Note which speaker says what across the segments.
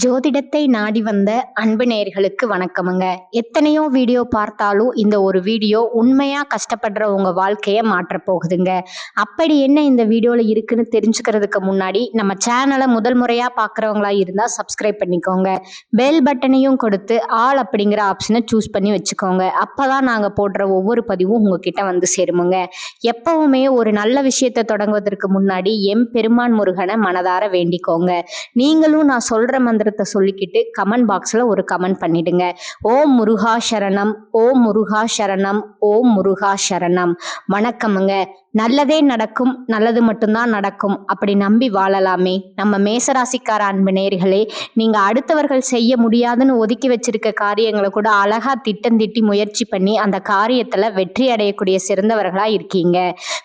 Speaker 1: ஜோதிடத்தை நாடி வந்த அன்பு நேர்களுக்கு வணக்கமுங்க. எத்தனையோ வீடியோ பார்த்தாலும் இந்த ஒரு வீடியோ உண்மையா கஷ்டப்படுற உங்க வாழ்க்கையை மாற்றப்போகுதுங்க அப்படி என்ன இந்த வீடியோல இருக்குன்னு தெரிஞ்சுக்கிறதுக்கு முன்னாடி நம்ம சேனலை முதல் முறையா பார்க்குறவங்களா இருந்தா சப்ஸ்கிரைப் பண்ணிக்கோங்க. பெல் பட்டனையும் கொடுத்து ஆல் அப்படிங்கிற ஆப்ஷனை சூஸ் பண்ணி வச்சுக்கோங்க. அப்பதான் நாங்க போடுற ஒவ்வொரு பதிவும் உங்ககிட்ட வந்து சேருமுங்க. எப்பவுமே ஒரு நல்ல விஷயத்தை தொடங்குவதற்கு முன்னாடி எம் பெருமான் முருகனை மனதார வேண்டிக்கோங்க. நீங்களும் நான் சொல்ற மந்திரத்தை சொல்லிக்கிட்டு கமெண்ட் பாக்ஸில் ஒரு கமெண்ட் பண்ணிடுங்க. ஓம் முருகா சரணம் ஓம் முருகா சரணம் ஓம் முருகா சரணம். வணக்கமுங்க. நல்லதே நடக்கும் நல்லது மட்டும்தான் நடக்கும். அப்படி நம்பி வாழலாமே. நம்ம மேசராசிக்கார அன்பு நேர்களே நீங்க அடுத்தவர்கள் செய்ய முடியாதுன்னு ஒதுக்கி வச்சிருக்க காரியங்களை கூட அழகா திட்டம் திட்டி முயற்சி பண்ணி அந்த காரியத்துல வெற்றி அடையக்கூடிய சிறந்தவர்களா இருக்கீங்க.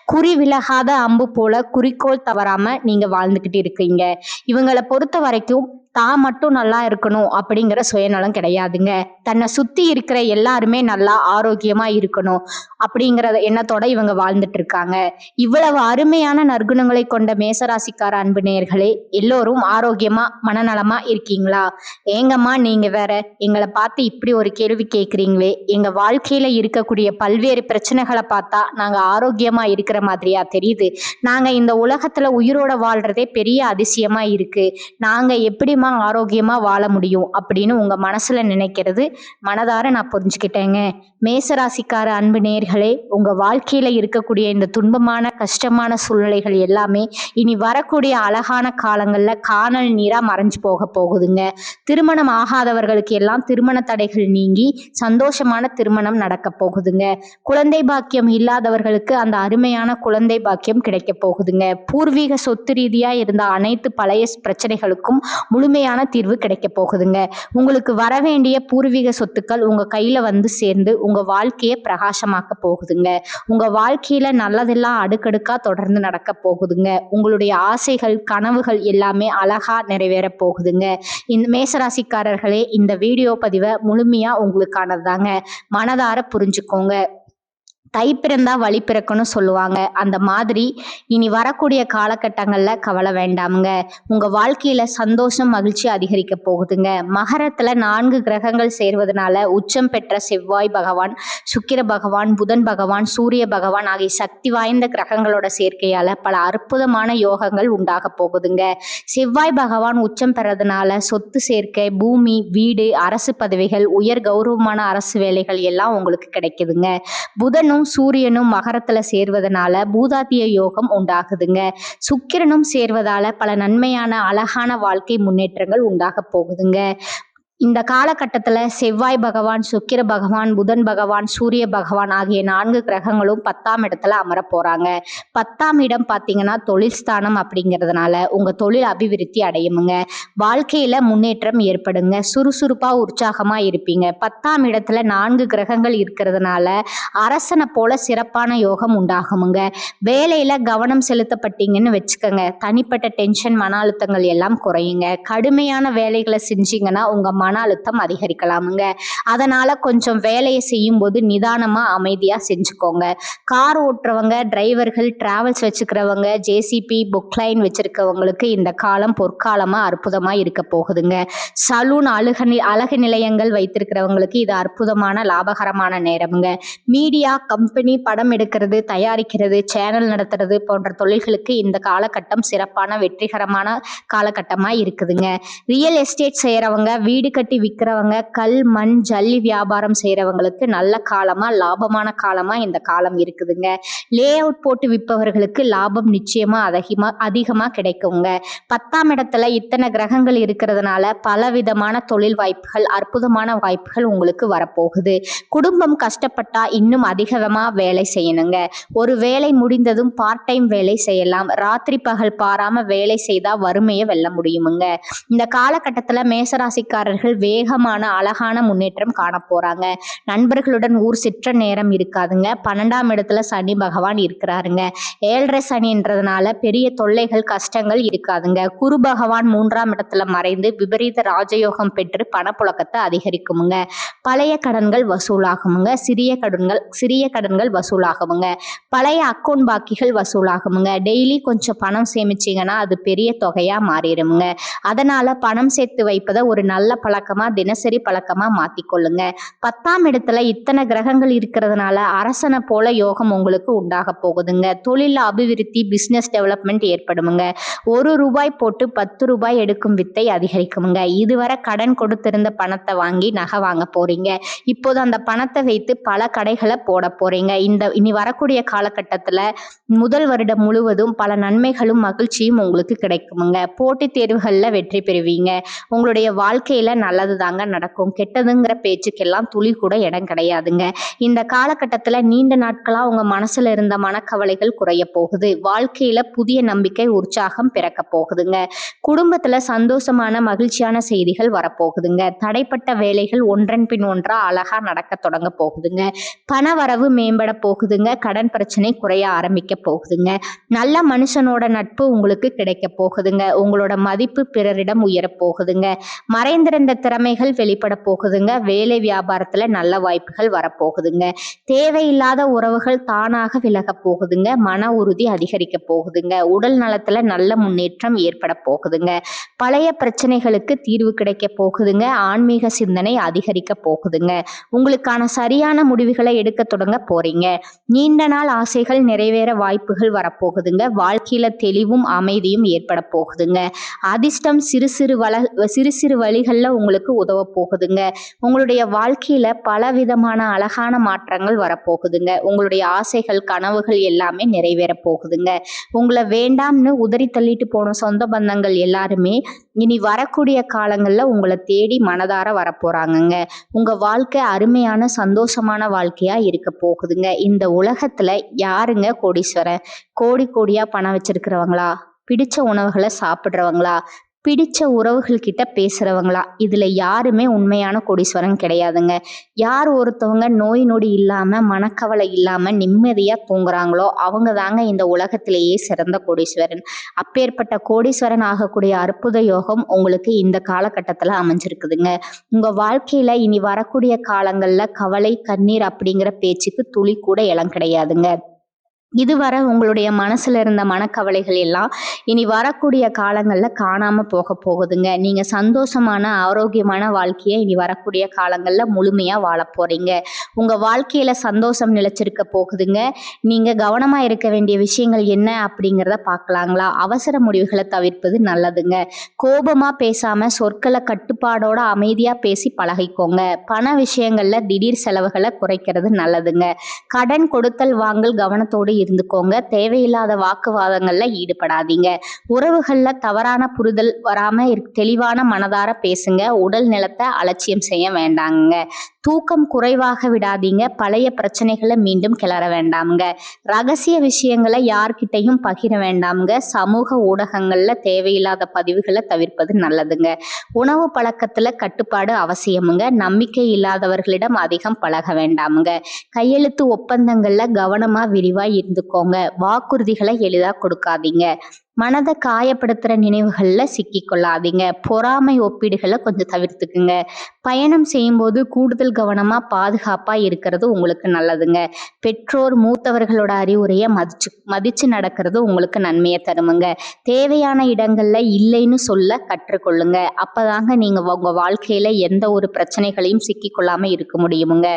Speaker 1: குறி விலகாத அம்பு போல குறிக்கோள் தவறாம நீங்க வாழ்ந்துகிட்டு இருக்கீங்க. இவங்களை பொறுத்த வரைக்கும் தான் மட்டும் நல்லா இருக்கணும் அப்படிங்கிற சுயநலம் கிடையாதுங்க. தன்னை சுத்தி இருக்கிற எல்லாருமே நல்லா ஆரோக்கியமா இருக்கணும் அப்படிங்கிற எண்ணத்தோட இவங்க வாழ்ந்துட்டு இருக்காங்க. இவ்வளவு அருமையான நற்குணங்களை கொண்ட மேசராசிக்கார அன்பு நேயர்களே எல்லோரும் ஆரோக்கியமா மனநலமா இருக்கீங்களா? ஏங்கம்மா நீங்க வேற எங்களை பார்த்து இப்படி ஒரு கேள்வி கேட்குறீங்களே எங்க வாழ்க்கையில இருக்கக்கூடிய பல்வேறு பிரச்சனைகளை பார்த்தா நாங்க ஆரோக்கியமா இருக்கிற மாதிரியா தெரியுது. நாங்க இந்த உலகத்துல உயிரோட வாழ்றதே பெரிய அதிசயமா இருக்கு. நாங்க எப்படிமா ஆரோக்கியமா வாழ முடியும் அப்படின்னு உங்க மனசுல நினைக்கிறது. மனதார நான் புரிஞ்சுக்கிட்டேங்க. மேசராசிக்கார அன்பு நேர்களே உங்க வாழ்க்கையில இருக்கக்கூடிய இந்த துன்பமான கஷ்டமான சூழ்நிலைகள் எல்லாமே இனி வரக்கூடிய அழகான காலங்கள்ல காணல் நீரா மறைஞ்சு போக போகுதுங்க. திருமணம் ஆகாதவர்களுக்கு எல்லாம் திருமண தடைகள் நீங்கி சந்தோஷமான திருமணம் நடக்க போகுதுங்க. குழந்தை பாக்கியம் இல்லாதவர்களுக்கு அந்த அருமையான குழந்தை பாக்கியம் கிடைக்க போகுதுங்க. பூர்வீக சொத்து ரீதியா இருந்த அனைத்து பழைய பிரச்சனைகளுக்கும் முழு முழுமையான தீர்வு கிடைக்க போகுதுங்க. உங்களுக்கு வர வேண்டிய பூர்வீக சொத்துக்கள் உங்க கையில வந்து சேர்ந்து உங்க வாழ்க்கையை பிரகாசமாக்க போகுதுங்க. உங்க வாழ்க்கையில நல்லதெல்லாம் அடுக்கடுக்கா தொடர்ந்து நடக்க போகுதுங்க. உங்களுடைய ஆசைகள் கனவுகள் எல்லாமே அழகா நிறைவேற போகுதுங்க. இந்த மேசராசிக்காரர்களே இந்த வீடியோ பதிவை முழுமையா உங்களுக்கானதாங்க மனதார புரிஞ்சுக்கோங்க. தை பிறந்தா வழி பிறக்கணும்னு சொல்லுவாங்க. அந்த மாதிரி இனி வரக்கூடிய காலகட்டங்களில் கவலை வேண்டாமுங்க. உங்கள் வாழ்க்கையில் சந்தோஷம் மகிழ்ச்சி அதிகரிக்க போகுதுங்க. மகரத்தில் நான்கு கிரகங்கள் சேர்வதனால உச்சம் பெற்ற செவ்வாய் பகவான் சுக்கிர பகவான் புதன் பகவான் சூரிய பகவான் ஆகிய சக்தி வாய்ந்த கிரகங்களோட சேர்க்கையால் பல அற்புதமான யோகங்கள் உண்டாக போகுதுங்க. செவ்வாய் பகவான் உச்சம் பெறதுனால சொத்து சேர்க்கை பூமி வீடு அரசு பதவிகள் உயர் கௌரவமான அரசு வேலைகள் எல்லாம் உங்களுக்கு கிடைக்குதுங்க. புதனும் சூரியனும் மகரத்துல சேர்வதனால பூதாத்திய யோகம் உண்டாகுதுங்க. சுக்கிரனும் சேர்வதால பல நன்மையான அழகான வாழ்க்கை முன்னேற்றங்கள் உண்டாக போகுதுங்க. இந்த காலகட்டத்தில் செவ்வாய் பகவான் சுக்கிர பகவான் புதன் பகவான் சூரிய பகவான் ஆகிய நான்கு கிரகங்களும் பத்தாம் இடத்துல அமர போகிறாங்க பத்தாம் இடம் பார்த்தீங்கன்னா தொழில் ஸ்தானம் அப்படிங்கிறதுனால உங்கள் தொழில் அபிவிருத்தி அடையுமுங்க வாழ்க்கையில் முன்னேற்றம் ஏற்படுங்க. சுறுசுறுப்பாக உற்சாகமாக இருப்பீங்க. பத்தாம் இடத்துல நான்கு கிரகங்கள் இருக்கிறதுனால அரசனை போல சிறப்பான யோகம் உண்டாகுமுங்க. வேலையில் கவனம் செலுத்தப்பட்டீங்கன்னு வச்சுக்கோங்க. தனிப்பட்ட டென்ஷன் மன அழுத்தங்கள் எல்லாம் குறையுங்க. கடுமையான வேலைகளை செஞ்சீங்கன்னா உங்கள் மன அழுத்தம் அதிகரிக்கலாமுங்க. அதனால் கொஞ்சம் வேலையை செய்யும்போது நிதானமாக அமைதியாக செஞ்சுக்கோங்க. கார் ஓட்டுறவங்க டிரைவர்கள் டிராவல்ஸ் வச்சுக்கிறவங்க ஜேசிபி புக்லைன் வச்சுருக்கவங்களுக்கு இந்த காலம் பொற்காலமாக அற்புதமாக இருக்க போகுதுங்க. சலூன் அழுக அழகு நிலையங்கள் வைத்திருக்கிறவங்களுக்கு இது அற்புதமான லாபகரமான நேரமுங்க. மீடியா கம்பெனி படம் எடுக்கிறது தயாரிக்கிறது சேனல் நடத்துறது போன்ற தொழில்களுக்கு இந்த காலகட்டம் சிறப்பான வெற்றிகரமான காலகட்டமாக இருக்குதுங்க. ரியல் எஸ்டேட் செய்கிறவங்க வீடு கட்டி விற்கிறவங்க கல் மண் ஜல்லி வியாபாரம் செய்கிறவங்களுக்கு நல்ல காலமாக லாபமான காலமாக இந்த காலம் இருக்குதுங்க. லே அவுட் போட்டு விற்பவர்களுக்கு லாபம் நிச்சயமாக அதிகமாக அதிகமாக கிடைக்குங்க. பத்தாம் இடத்துல இத்தனை கிரகங்கள் இருக்கிறதுனால பலவிதமான தொழில் வாய்ப்புகள் அற்புதமான வாய்ப்புகள் உங்களுக்கு வரப்போகுது. குடும்பம் கஷ்டப்பட்டா இன்னும் அதிகமாக வேலை செய்யணுங்க. ஒரு வேலை முடிந்ததும் பார்ட் டைம் வேலை செய்யலாம். ராத்திரி பகல் பாராம வேலை செய்தால் வறுமையை வெல்ல முடியுமுங்க. இந்த காலகட்டத்தில் மேசராசிக்காரர்கள் அவர்கள் வேகமான அழகான முன்னேற்றம் காண போறாங்க. நண்பர்களுடன் ஊர் சிற்ற நேரம் இருக்காதுங்க. பன்னெண்டாம் இடத்துல சனி பகவான் இருக்கிறாருங்க. ஏழரை சனின்றதுனால பெரிய தொல்லைகள் கஷ்டங்கள் இருக்காதுங்க. குரு பகவான் மூன்றாம் இடத்துல மறைந்து விபரீத ராஜயோகம் பெற்று பணப்புழக்கத்தை அதிகரிக்குமுங்க. பழைய கடன்கள் வசூலாகுமுங்க. சிறிய கடன்கள் சிறிய கடன்கள் வசூலாகுமுங்க. பழைய அக்கௌண்ட் பாக்கிகள் வசூலாகுமுங்க. டெய்லி கொஞ்சம் பணம் சேமிச்சீங்கன்னா அது பெரிய தொகையா மாறிடுமுங்க. அதனால பணம் சேர்த்து வைப்பதை ஒரு நல்ல பழக்கமா தினசரி பழக்கமா மாத்திக்கொள்ளுங்க. பத்தாம் இடத்துல இத்தனை கிரகங்கள் இருக்கிறதுனால அரசனை போல யோகம் உங்களுக்கு உண்டாக போகுதுங்க. தொழில் அபிவிருத்தி பிசினஸ் டெவலப்மெண்ட் ஏற்படுமுங்க. ஒரு ரூபாய் போட்டு பத்து ரூபாய் எடுக்கும் வித்தை அதிகரிக்குமுங்க. இதுவரை கடன் கொடுத்திருந்த பணத்தை வாங்கி நகை வாங்க போறீங்க. இப்போது அந்த பணத்தை வைத்து பல கடைகளை போட போறீங்க. இந்த இனி வரக்கூடிய காலகட்டத்தில் முதல் வருடம் முழுவதும் பல நன்மைகளும் மகிழ்ச்சியும் உங்களுக்கு கிடைக்குமுங்க. போட்டித் தேர்வுகளில் வெற்றி பெறுவீங்க. உங்களுடைய வாழ்க்கையில நல்லது தாங்க நடக்கும். கெட்டதுங்கிற பேச்சுக்கெல்லாம் துளி கூட இடம் கிடையாதுங்க. இந்த காலகட்டத்தில் நீண்ட நாட்களாக உங்க மனசுல இருந்த மனக்கவலைகள் குறைய போகுது. வாழ்க்கையில புதிய நம்பிக்கை உற்சாகம் பிறக்க போகுதுங்க. குடும்பத்துல சந்தோஷமான மகிழ்ச்சியான செய்திகள் வரப்போகுதுங்க. தடைப்பட்ட வேலைகள் ஒன்றன் பின் ஒன்றா அழகா நடக்க தொடங்க போகுதுங்க. பண வரவு மேம்பட போகுதுங்க. கடன் பிரச்சனை குறைய ஆரம்பிக்க போகுதுங்க. நல்ல மனுஷனோட நட்பு உங்களுக்கு கிடைக்க போகுதுங்க. உங்களோட மதிப்பு பிறரிடம் உயரப் போகுதுங்க. மறைந்திருந்த திறமைகள் வெளிப்பட போகுதுங்க. வேலை வியாபாரத்துல நல்ல வாய்ப்புகள் வரப்போகுதுங்க. தேவையில்லாத உறவுகள் தானாக விலக போகுதுங்க. மன உறுதி அதிகரிக்க போகுதுங்க. உடல் நலத்துல நல்ல முன்னேற்றம் ஏற்பட போகுதுங்க. பழைய பிரச்சனைகளுக்கு தீர்வு கிடைக்க போகுதுங்க. ஆன்மீக சிந்தனை அதிகரிக்க போகுதுங்க. உங்களுக்கான சரியான முடிவுகளை எடுக்க தொடங்க போறீங்க. நீண்ட நாள் ஆசைகள் நிறைவேற வாய்ப்புகள் வரப்போகுதுங்க. வாழ்க்கையில தெளிவும் அமைதியும் ஏற்பட போகுதுங்க. அதிர்ஷ்டம் சிறு சிறு வள சிறு சிறு வழிகளில் உங்களுக்கு உதவ போகுதுங்க. உங்களுடைய வாழ்க்கையில பல விதமான அழகான மாற்றங்கள் வரப்போகுதுங்க. உங்களுடைய ஆசைகள் கனவுகள் எல்லாமே நிறைவேற போகுதுங்க. உங்களை வேண்டாம்னு உதறி தள்ளிட்டு போன சொந்த பந்தங்கள் எல்லாருமே இனி வரக்கூடிய காலங்களில் உங்களை தேடி மனதார வரப்போறாங்கங்க. உங்க வாழ்க்கை அருமையான சந்தோஷமான வாழ்க்கையா இருக்க போகுதுங்க. இந்த உலகத்துல யாருங்க கோடீஸ்வரன்? கோடி கோடியா பணம் வச்சிருக்கிறவங்களா? பிடிச்ச உணவுகளை சாப்பிட்றவங்களா? பிடிச்ச உறவுகள்கிட்ட பேசுகிறவங்களா பேசுறவங்களா? இதுல யாருமே உண்மையான கோடீஸ்வரன் கிடையாதுங்க. யார் ஒருத்தவங்க நோய் நொடி இல்லாம மனக்கவலை இல்லாம நிம்மதியா தூங்குறாங்களோ அவங்க தாங்க இந்த உலகத்திலேயே சிறந்த கோடீஸ்வரன். அப்பேற்பட்ட கோடீஸ்வரன் ஆகக்கூடிய அற்புத யோகம் உங்களுக்கு இந்த காலகட்டத்துல அமைஞ்சிருக்குதுங்க. உங்க வாழ்க்கையில இனி வரக்கூடிய காலங்கள்ல கவலை கண்ணீர் அப்படிங்கிற பேச்சுக்கு துளி கூட இடம் கிடையாதுங்க. இதுவரை உங்களுடைய மனசுல இருந்த மனக்கவலைகள் எல்லாம் இனி வரக்கூடிய காலங்களில் காணாம போக போகுதுங்க. நீங்க சந்தோஷமான ஆரோக்கியமான வாழ்க்கையை இனி வரக்கூடிய காலங்களில் முழுமையா வாழ போறீங்க. உங்க வாழ்க்கையில சந்தோஷம் நிலைச்சிருக்க போகுதுங்க. நீங்க கவனமா இருக்க வேண்டிய விஷயங்கள் என்ன அப்படிங்கிறத பார்க்கலாங்களா அவசர முடிவுகளை தவிர்ப்பது நல்லதுங்க. கோபமா பேசாம சொற்களை கட்டுப்பாடோட அமைதியா பேசி பழகிக்கோங்க. பண விஷயங்கள்ல திடீர் செலவுகளை குறைக்கிறது நல்லதுங்க. கடன் கொடுத்தல் வாங்கல் கவனத்தோடு இருந்துக்கோங்க. தேவையில்லாத வாக்குவாதங்கள்ல ஈடுபடாதீங்க. உறவுகள்ல தவறான புரிதல் வராம தெளிவான மனதார பேசுங்க. உடல் நிலத்தை அலட்சியம் செய்ய வேண்டாங்க தூக்கம் குறைவாக விடாதீங்க. பழைய பிரச்சனைகளை மீண்டும் கிளற வேண்டாம்ங்க. ரகசிய விஷயங்களை யார்கிட்டையும் பகிர வேண்டாம்ங்க. சமூக ஊடகங்கள்ல தேவையில்லாத பதிவுகளை தவிர்ப்பது நல்லதுங்க. உணவு பழக்கத்துல கட்டுப்பாடு அவசியமுங்க. நம்பிக்கை இல்லாதவர்களிடம் அதிகம் பழக வேண்டாமுங்க. கையெழுத்து ஒப்பந்தங்கள்ல கவனமா விரிவா இருந்துக்கோங்க. வாக்குறுதிகளை எளிதா கொடுக்காதீங்க. மனதை காயப்படுத்துகிற நினைவுகளில் சிக்கிக்கொள்ளாதீங்க. பொறாமை ஒப்பீடுகளை கொஞ்சம் தவிர்த்துக்குங்க. பயணம் செய்யும்போது கூடுதல் கவனமாக பாதுகாப்பாக இருக்கிறது உங்களுக்கு நல்லதுங்க. பெற்றோர் மூத்தவர்களோட அறிவுரையை மதிச்சு மதித்து நடக்கிறது உங்களுக்கு நன்மையை தருமுங்க. தேவையான இடங்களில் இல்லைன்னு சொல்ல கற்றுக்கொள்ளுங்க. அப்போதாங்க நீங்கள் உங்கள் வாழ்க்கையில் எந்த ஒரு பிரச்சனைகளையும் சிக்கிக்கொள்ளாமல் இருக்க முடியுமுங்க.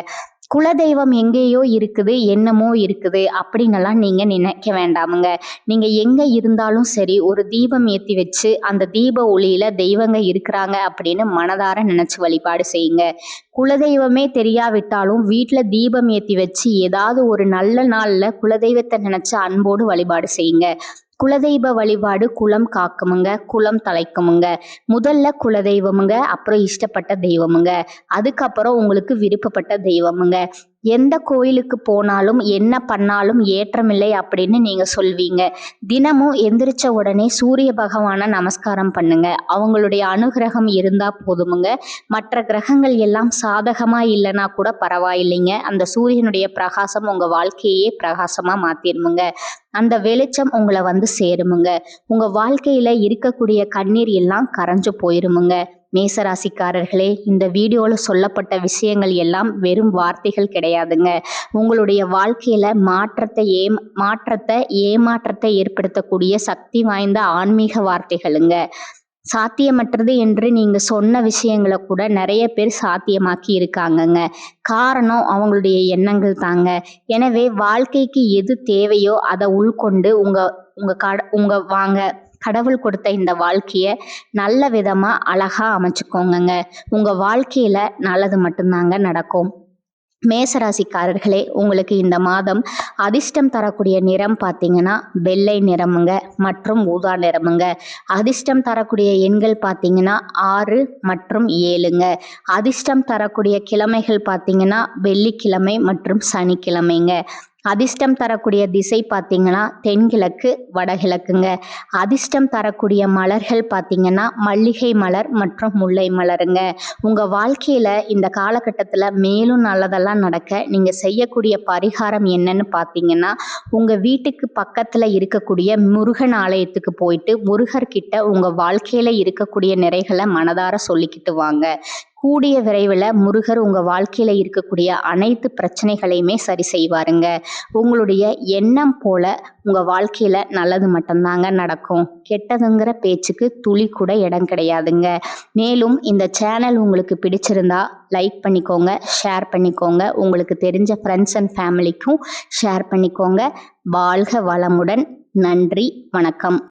Speaker 1: குலதெய்வம் எங்கேயோ இருக்குது என்னமோ இருக்குது அப்படின்னெல்லாம் நீங்கள் நினைக்க வேண்டாமுங்க. நீங்கள் எங்கே இருந்தாலும் சரி ஒரு தீபம் ஏற்றி வச்சு அந்த தீப ஒளியில் தெய்வங்க இருக்கிறாங்க அப்படின்னு மனதார நினச்சி வழிபாடு செய்யுங்க. குலதெய்வமே தெரியாவிட்டாலும் வீட்டில் தீபம் ஏற்றி வச்சு ஏதாவது ஒரு நல்ல நாளில் குலதெய்வத்தை நினச்சி அன்போடு வழிபாடு செய்யுங்க. குலதெய்வ வழிபாடு குலம் காக்குமுங்க குலம் தலைக்குமுங்க. முதல்ல குலதெய்வமுங்க அப்புறம் இஷ்டப்பட்ட தெய்வமுங்க. அதுக்கப்புறம் உங்களுக்கு விருப்பப்பட்ட தெய்வமுங்க. எந்த கோயிலுக்கு போனாலும் என்ன பண்ணாலும் ஏற்றமில்லை அப்படின்னு நீங்கள் சொல்வீங்க. தினமும் எந்திரிச்ச உடனே சூரிய பகவானை நமஸ்காரம் பண்ணுங்க. அவங்களுடைய அனுகிரகம் இருந்தால் போதுமுங்க. மற்ற கிரகங்கள் எல்லாம் சாதகமாக இல்லைன்னா கூட பரவாயில்லைங்க. அந்த சூரியனுடைய பிரகாசம் உங்கள் வாழ்க்கையே பிரகாசமாக மாற்றிடுமுங்க அந்த வெளிச்சம் உங்களை வந்து சேருமுங்க. உங்கள் வாழ்க்கையில் இருக்கக்கூடிய கண்ணீர் எல்லாம் கரைஞ்சு போயிருமுங்க. மேசராசிக்காரர்களே இந்த வீடியோவில் சொல்லப்பட்ட விஷயங்கள் எல்லாம் வெறும் வார்த்தைகள் கிடையாதுங்க. உங்களுடைய வாழ்க்கையில் மாற்றத்தை ஏ மாற்றத்தை ஏமாற்றத்தை ஏற்படுத்தக்கூடிய சக்தி வாய்ந்த ஆன்மீக வார்த்தைகளுங்க. சாத்தியமற்றது என்று நீங்கள் சொன்ன விஷயங்களை கூட நிறைய பேர் சாத்தியமாக்கி இருக்காங்கங்க. காரணம் அவங்களுடைய எண்ணங்கள் தாங்க. எனவே வாழ்க்கைக்கு எது தேவையோ அதை உள்கொண்டு உங்கள் உங்கள் கட உங்கள் வாங்க கடவுள் கொடுத்த இந்த வாழ்க்கையை நல்ல விதமாக அழகாக அமைச்சுக்கோங்கங்க. உங்கள் வாழ்க்கையில் நல்லது மட்டும்தாங்க நடக்கும். மேசராசிக்காரர்களே உங்களுக்கு இந்த மாதம் அதிர்ஷ்டம் தரக்கூடிய நிறம் பார்த்தீங்கன்னா வெள்ளை நிறமுங்க மற்றும் ஊதா நிறமுங்க. அதிர்ஷ்டம் தரக்கூடிய எண்கள் பார்த்தீங்கன்னா ஆறு மற்றும் ஏழுங்க. அதிர்ஷ்டம் தரக்கூடிய கிழமைகள் பார்த்தீங்கன்னா வெள்ளிக்கிழமை மற்றும் சனிக்கிழமைங்க. அதிர்ஷ்டம் தரக்கூடிய திசை பார்த்தீங்கன்னா தென்கிழக்கு வடகிழக்குங்க. அதிர்ஷ்டம் தரக்கூடிய மலர்கள் பார்த்தீங்கன்னா மல்லிகை மலர் மற்றும் முல்லை மலருங்க. உங்கள் வாழ்க்கையில் இந்த காலகட்டத்தில் மேலும் நல்லதெல்லாம் நடக்க நீங்கள் செய்யக்கூடிய பரிகாரம் என்னன்னு பார்த்தீங்கன்னா உங்கள் வீட்டுக்கு பக்கத்தில் இருக்கக்கூடிய முருகன் ஆலயத்துக்கு போயிட்டு முருகர்கிட்ட உங்கள் வாழ்க்கையில் இருக்கக்கூடிய நிறைகளை மனதார சொல்லிக்கிட்டு வாங்க. கூடிய விரைவில் முருகர் உங்கள் வாழ்க்கையில் இருக்கக்கூடிய அனைத்து பிரச்சனைகளையுமே சரி செய்வாருங்க. உங்களுடைய எண்ணம் போல உங்கள் வாழ்க்கையில் நல்லது மட்டும்தாங்க நடக்கும். கெட்டதுங்கிற பேச்சுக்கு துளி கூட இடம் கிடையாதுங்க. மேலும் இந்த சேனல் உங்களுக்கு பிடிச்சிருந்தா லைக் பண்ணிக்கோங்க ஷேர் பண்ணிக்கோங்க. உங்களுக்கு தெரிஞ்ச ஃப்ரெண்ட்ஸ் அண்ட் ஃபேமிலிக்கும் ஷேர் பண்ணிக்கோங்க. வாழ்க வளமுடன். நன்றி வணக்கம்.